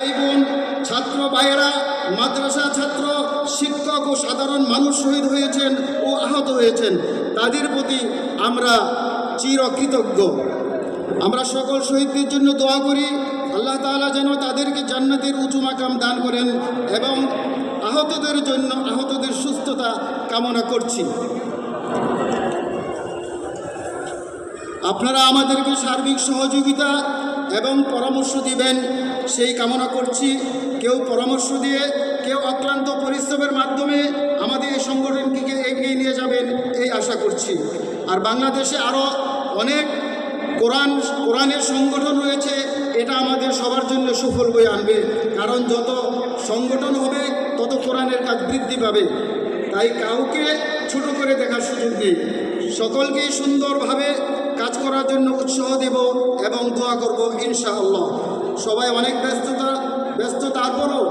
ভাই বোন, ছাত্র ভাইয়েরা, মাদ্রাসা ছাত্র, শিক্ষক ও সাধারণ মানুষ শহীদ হয়েছেন ও আহত হয়েছেন। তাদের প্রতি আমরা চিরকৃতজ্ঞ। আমরা সকল শহীদদের জন্য দোয়া করি, আল্লাহ তাআলা যেন তাদেরকে জান্নাতের উঁচু মাকাম দান করেন এবং আহতদের জন্য আহতদের সুস্থতা কামনা করছি। আপনারা আমাদেরকে সার্বিক সহযোগিতা এবং পরামর্শ দিবেন। সেই কামনা করছি। কেউ পরামর্শ দিয়ে, কেউ অক্লান্ত পরিশ্রমের মাধ্যমে আমাদের এই সংগঠনটিকে এগিয়ে নিয়ে যাবেন এই আশা করছি। আর বাংলাদেশে আরও অনেক কোরআন, কোরআনের সংগঠন রয়েছে, এটা আমাদের সবার জন্য সুফল বয়ে আনবে। কারণ যত সংগঠন হবে, তত কোরআনের কাজ বৃদ্ধি পাবে। তাই কাউকে ছোট করে দেখার সুযোগ নেই। সকলকেই সুন্দরভাবে কাজ করার জন্য উৎসাহ দেব এবং দোয়া করব ইনশাআল্লাহ। সবাই অনেক ব্যস্ততা ব্যস্ত তারপরও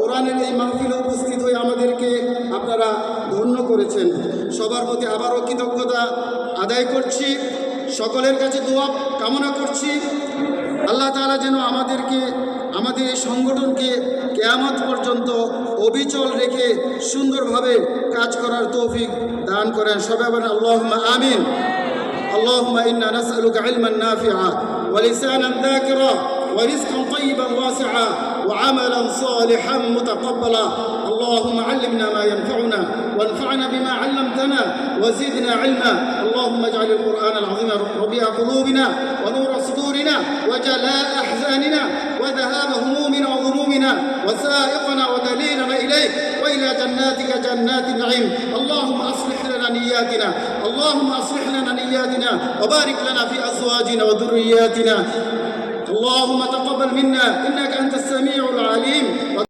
কোরআনের এই মাহফিলে উপস্থিত হয়ে আমাদেরকে আপনারা ধন্য করেছেন সবার প্রতি আবারও কৃতজ্ঞতা আদায় করছি সকলের কাছে দোয়া কামনা করছি আল্লাহ তাআলা যেন আমাদেরকে আমাদের এই সংগঠনকে কেয়ামত পর্যন্ত অবিচল রেখে সুন্দরভাবে কাজ করার তৌফিক দান করেন সবাই বলেন আল্লাহ আমিন اللهم إنا نسألك علما نافعا ولسانا ذاكرا ورزقا طيبا واسعا وعملا صالحا متقبلا. اللهم علمنا ما ينفعنا وانفعنا بما علمتنا وزدنا علما. اللهم اجعل القرآن العظيم ربيع قلوبنا ونور صدورنا وجلاء أحزاننا وذهاب همومنا وغمومنا وسائقنا ودليلنا إليك وإلى جناتك جنات النعيم. اللهم أصلح لنا نياتنا. اللهم أصلح لنا نياتنا وبارك لنا في أزواجنا وذرياتنا. اللهم تقبل منا إنك أنت السميع العليم.